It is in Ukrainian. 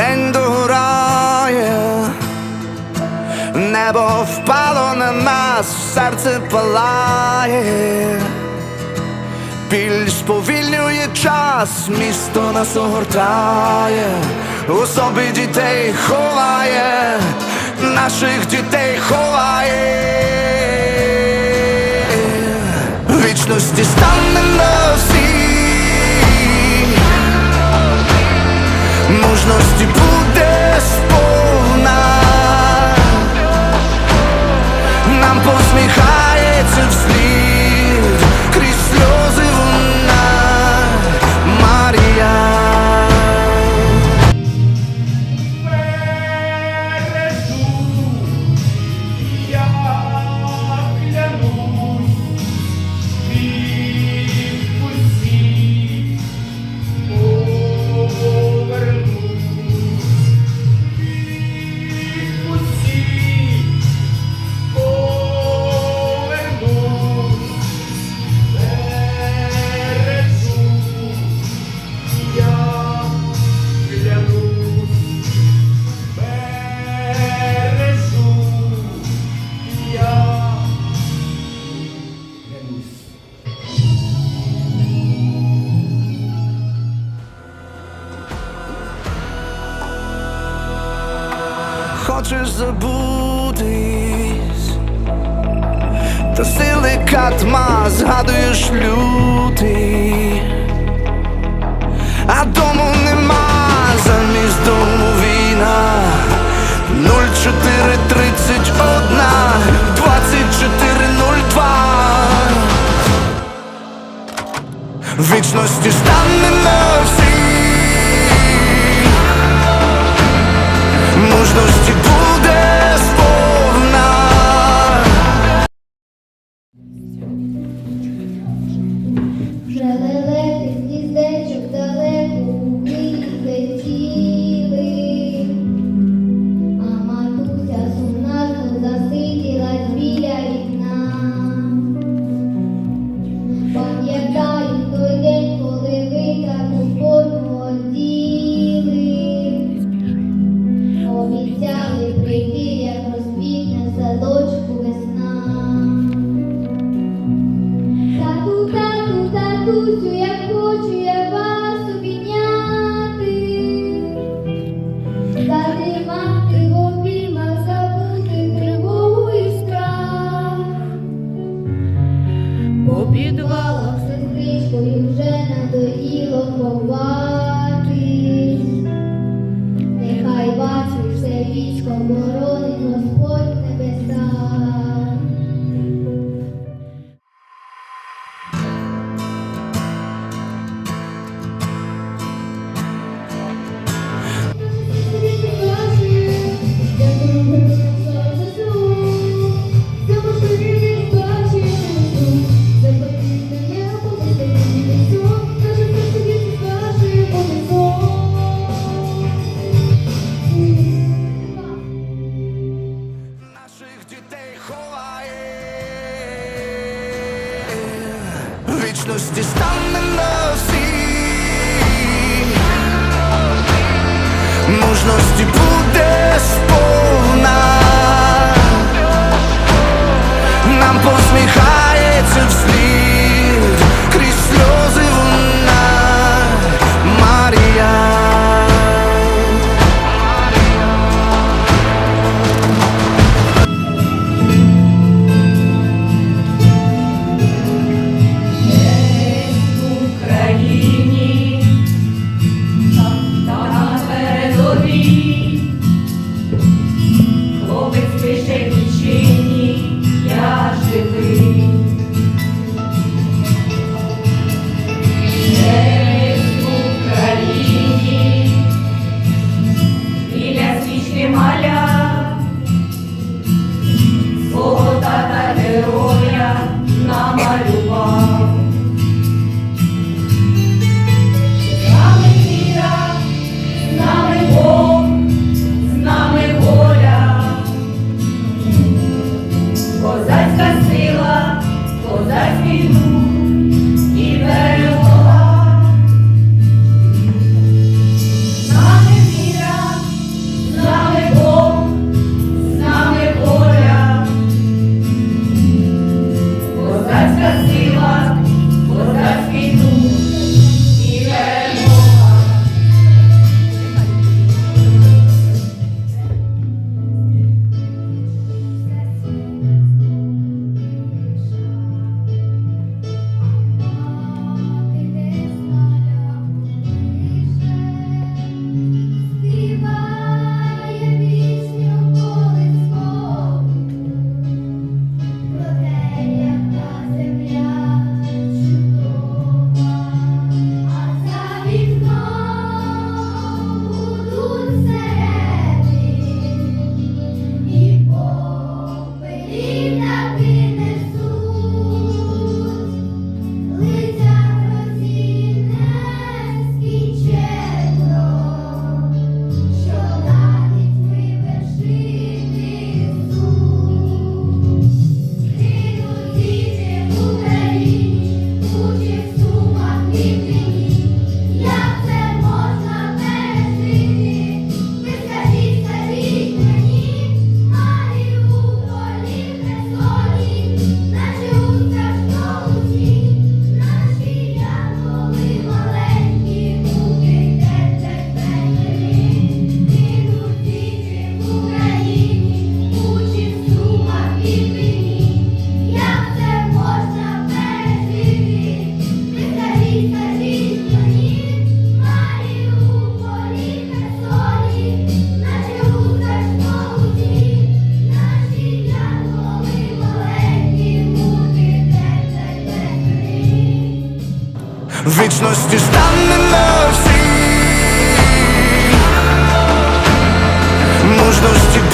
день догорає, небо впало на нас, серце палає, біль сповільнює час, місто нас огортає, у собі дітей ховає, наших дітей ховає. Вічності стане на всі Хочеш забутись, та сили катма згадуєш лютий, а дому нема, замість дому війна. 0431 2402 Вічності стане на всі Мужності тату, як хочу я вас обійняти, затримати в обіймах, забути тривогу і страх. По підвалах сестричкою вже надоїло ховатись, нехай бачить все вічко боронить Вічності стане на всі. Мужності буде сповна. Нам посміхається вслід voz. в вічності стане на всі мужності.